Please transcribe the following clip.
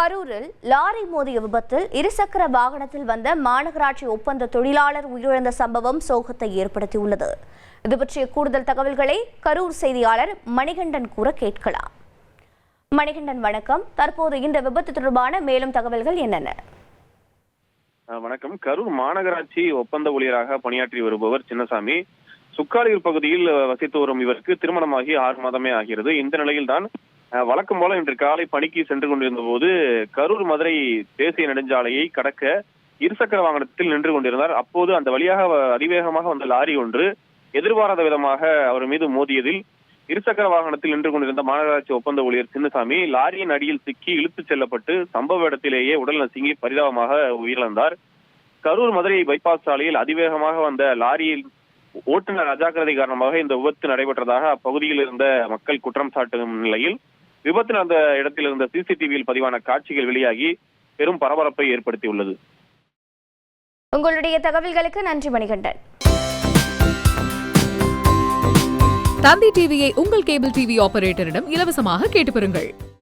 கரூரில் லாரி மோதிய விபத்தில் இருசக்கர வாகனத்தில் வந்த மாநகராட்சி ஒப்பந்த தொழிலாளர் உயிரிழந்த சம்பவம் சோகத்தை ஏற்படுத்தியுள்ளது. இது பற்றிய கூடுதல் தகவல்களை கரூர் செய்தியாளர் மணிகண்டன் கூற கேட்கலாம். மணிகண்டன் வணக்கம். தற்போது இந்த விபத்து தொடர்பான மேலும் தகவல்கள் என்னென்ன? வணக்கம். கரூர் மாநகராட்சி ஒப்பந்த ஊழியராக பணியாற்றி வருபவர் சின்னசாமி. சுக்காலியூர் பகுதியில் வசித்து வரும் இவருக்கு திருமணமாகி ஆறு மாதமே ஆகிறது. இந்த நிலையில்தான் வழக்கம் போல இன்று காலை பணிக்கு சென்று கொண்டிருந்த போது கரூர் மதுரை தேசிய நெடுஞ்சாலையை கடக்க இருசக்கர வாகனத்தில் நின்று கொண்டிருந்தார். அப்போது அந்த வழியாக அதிவேகமாக வந்த லாரி ஒன்று எதிர்பாராத விதமாக அவர் மீது மோதியதில் இருசக்கர வாகனத்தில் நின்று கொண்டிருந்த மாநகராட்சி ஒப்பந்த ஊழியர் சின்னசாமி லாரியின் அடியில் சிக்கி இழுத்துச் செல்லப்பட்டு சம்பவ இடத்திலேயே உடல் நசுங்கி பரிதாபமாக உயிரிழந்தார். கரூர் மதுரை பைபாஸ் சாலையில் அதிவேகமாக வந்த லாரியில் ஓட்டுநர் அஜாக்கிரதை காரணமாக இந்த விபத்து நடைபெற்றதாக அப்பகுதியில் இருந்த மக்கள் குற்றம் சாட்டும் நிலையில் விபத்து நடந்த இடத்தில் இருந்த சிசிடிவியில் பதிவான காட்சிகள் வெளியாகி பெரும் பரபரப்பை ஏற்படுத்தியுள்ளது. உங்களுடைய தகவல்களுக்கு நன்றி மணிகண்டன். தந்தி டிவியை உங்கள் கேபிள் டிவி ஆபரேட்டரிடம் இலவசமாக கேட்டு பெறுங்கள்.